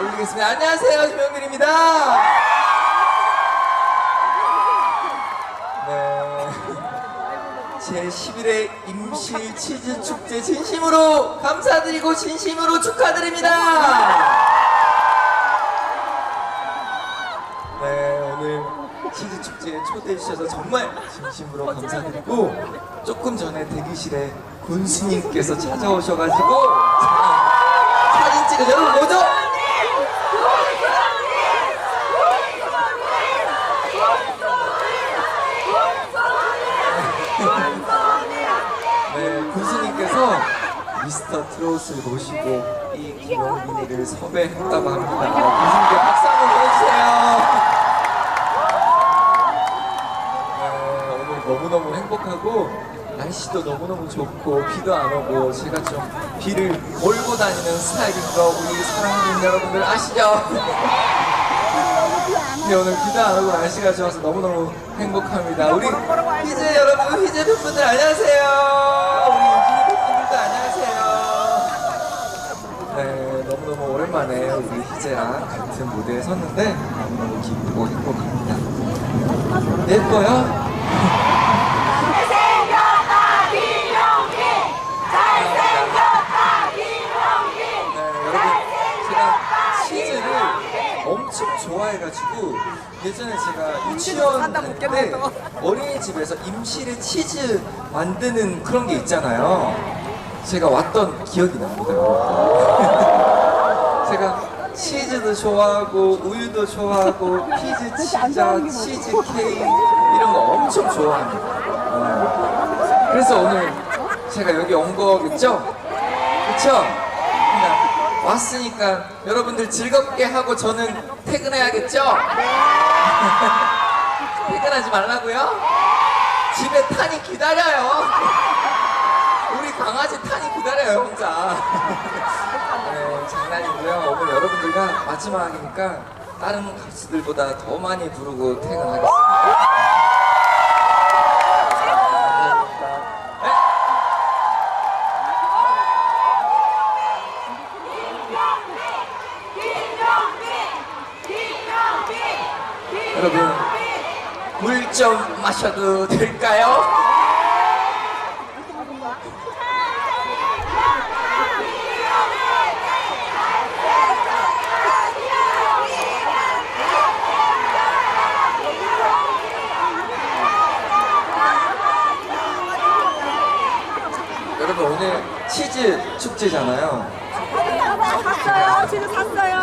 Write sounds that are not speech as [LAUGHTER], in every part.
올리겠습니다. 안녕하세요, 조영길입니다. 네. 제 11회 임실 치즈 축제 진심으로 감사드리고 진심으로 축하드립니다. 네, 오늘 치즈 축제에 초대해 주셔서 정말 진심으로 감사드리고 조금 전에 대기실에 군수님께서 찾아오셔가지고 자, 사진 찍으 여러분 뭐죠? 네, 군수님께서 미스터 트롯을 모시고 이 김영민이를 섭외했다고 합니다. 군수님께 박수 한번 보내주세요. 네, 오늘 너무너무 행복하고 날씨도 너무너무 좋고 비도 안 오고 제가 좀 비를 몰고 다니는 스타일인 거 우리 사랑하는 여러분들 아시죠? 근데 오늘 비도 안 오고 날씨가 좋아서 너무너무 행복합니다. 우리 희재 여러분, 희재 팬분들 안녕하세요. 희재랑 같은 무대에 섰는데 너무너무 기쁘고 행복합니다. 예뻐요? 네, 여러분 제가 치즈를 엄청 좋아해가지고 예전에 제가 유치원 때 어린이집에서 임실에 치즈 만드는 그런 게 있잖아요. 제가 왔던 기억이 납니다. 치즈도 좋아하고 우유도 좋아하고 피즈 치자, 치즈 케이크 이런 거 엄청 좋아합니다. 네. 그래서 오늘 제가 여기 온 거겠죠? 그쵸? 그냥 왔으니까 여러분들 즐겁게 하고 저는 퇴근해야겠죠? [LAUGHS] 퇴근하지 말라고요? 집에 탄이 기다려요. 강아지 탄이 기다려요, 혼자. [LAUGHS] 네, 장난이고요. 오늘 여러분들과 마지막이니까 다른 가수들보다 더 많이 부르고 퇴근하겠습니다. 네. 여러분 물 좀 마셔도 될까요? 오늘 치즈 축제잖아요. 샀어요. 지금 샀어요.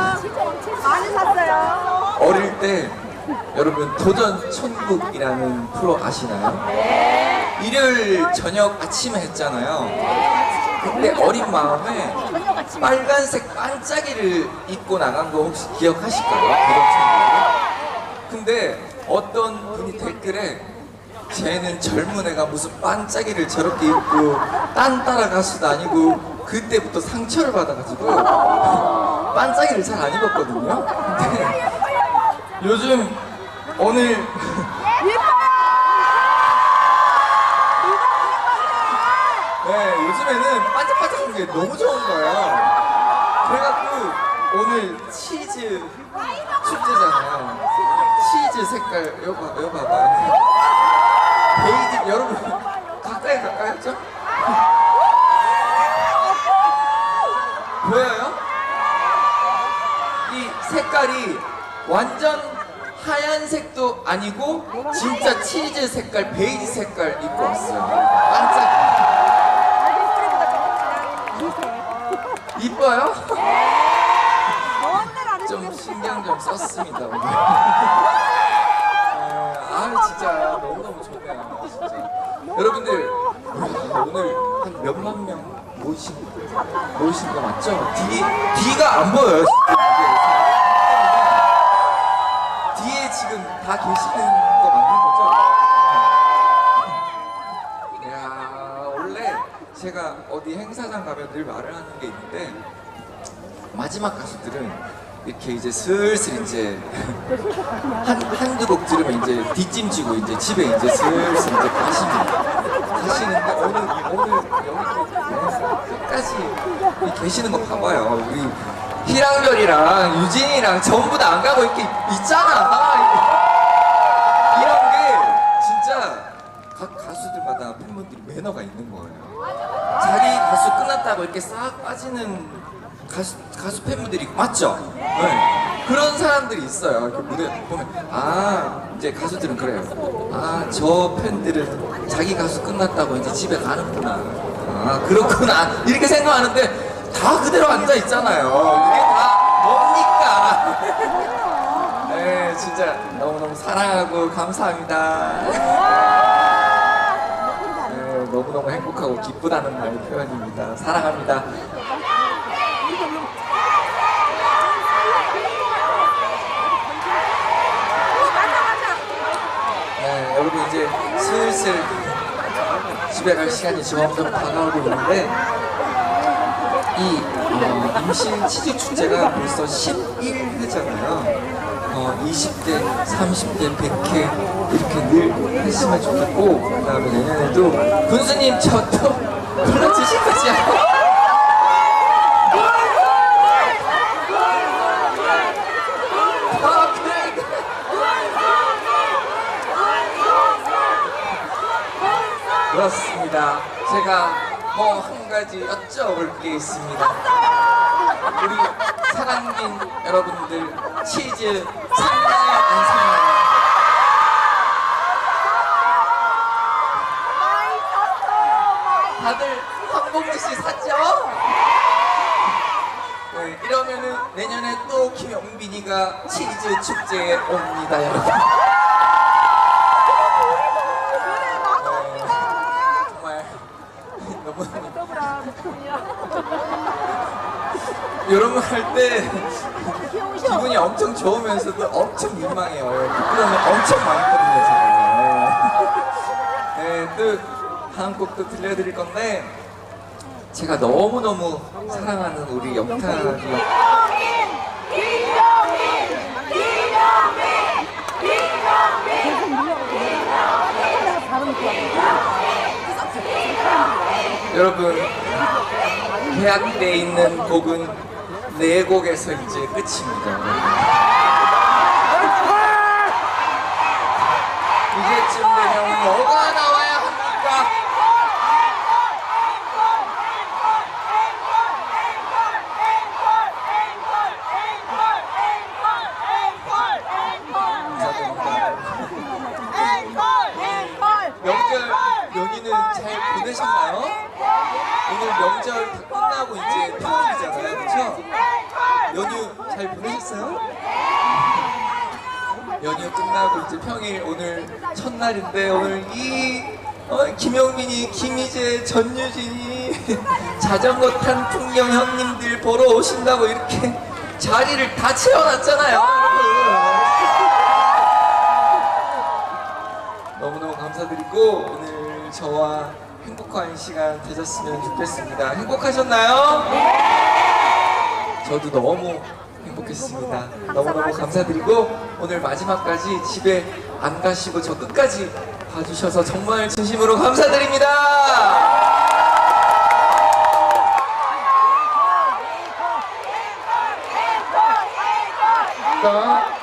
많이 샀어요. 어릴 때 여러분 도전 천국이라는 프로 아시나요? 일요일 저녁 아침에 했잖아요. 그때 어린 마음에 빨간색 반짝이를 입고 나간 거 혹시 기억하실까요? 도전 천국. 근데 어떤 분이 댓글에 쟤는 젊은 애가 무슨 반짝이를 저렇게 입고 딴 따라 가수도 아니고 그때부터 상처를 받아가지고 반짝이를 잘 안 입었거든요. 근데 요즘 오늘 네 요즘에는 반짝반짝한 게 너무 좋은 거예요. 그래갖고 오늘 치즈 축제잖아요. 치즈 색깔 여기 봐, 여기 봐봐요. 베이지 여러분 가까이 가까이 죠? 보여요? 이 색깔이 완전 하얀색도 아니고 진짜 치즈 색깔 베이지 색깔 입고 왔어요. 반짝. 이뻐요? 좀 신경 좀 썼습니다 오늘. [LAUGHS] 네, 너무 좋네요 진짜. 여러분들 오늘 한 몇만 명 모이신 모이신 거 맞죠? 뒤 뒤가 안 보여요. 뒤에 지금 다 계시는 거 맞는 거죠? 야 원래 제가 어디 행사장 가면 늘 말을 하는 게 있는데 마지막 가수들은 이렇게 이제 슬슬 이제 한 한두 곡 들으면 이제 뒷짐지고 이제 집에 이제 슬슬 이제 가십니다. 가시는데 오늘 오늘 여기 끝까지 계시는 거 봐봐요. 우리 희랑별이랑 유진이랑 전부 다 안 가고 이렇게 있잖아. 가수들마다 팬분들이 매너가 있는 거예요. 자기 가수 끝났다고 이렇게 싹 빠지는 가수, 가수 팬분들이 맞죠? 네. 그런 사람들이 있어요. 이렇게 무대 보면 아 이제 가수들은 그래요. 아 저 팬들은 자기 가수 끝났다고 이제 집에 가는구나. 아 그렇구나 [LAUGHS] 이렇게 생각하는데 다 그대로 앉아 있잖아요. 이게 다 뭡니까? [LAUGHS] 네 진짜 너무너무 사랑하고 감사합니다. 네, 너무너무 행복하고 기쁘다는 말의 표현입니다. 사랑합니다. 네, 여러분 이제 슬슬 집에 갈 시간이 점점 다가오고 있는데 이 어, 임신 치즈 축제가 벌써 11회잖아요. 어, 20대, 30대, 100회 이렇게 늘 했으면 좋겠고 그 다음에 내년에도 군수님 저 또 불러주실 거죠? 아, 그래. 그렇습니다. 제가 뭐 한 가지 여쭤볼 게 있습니다. 우리 사랑민 여러분들 치즈 샀나요? 안 샀나요? 다들 한 봉지씩 샀죠? 네, 이러면은 내년에 또 김영빈이가 치즈 축제에 옵니다, 여러분. 정말 너무 여러분 할 때 기분이 엄청 좋으면서도 엄청 민망해요. 부끄러움이 엄청 많거든요, 제가. 네, 또 다음 곡도 들려드릴 건데 제가 너무 너무 사랑하는 우리 영탁이 여러분 계약돼 있는 곡은 네 곡에서 이제 끝입니다. 이제쯤 되면 뭐가 잘 보내셨어요? 연휴 끝나고 이제 평일 오늘 첫날인데 오늘 이 어, 김영민이, 김희재, 전유진이 [LAUGHS] 자전거 탄 풍경 형님들 보러 오신다고 이렇게 자리를 다 채워놨잖아요. 너무너무 감사드리고 오늘 저와 행복한 시간 되셨으면 좋겠습니다. 행복하셨나요? 저도 너무 행복했습니다. 너무너무 감사드리고 오늘 마지막까지 집에 안 가시고 저 끝까지 봐주셔서 정말 진심으로 감사드립니다. 자,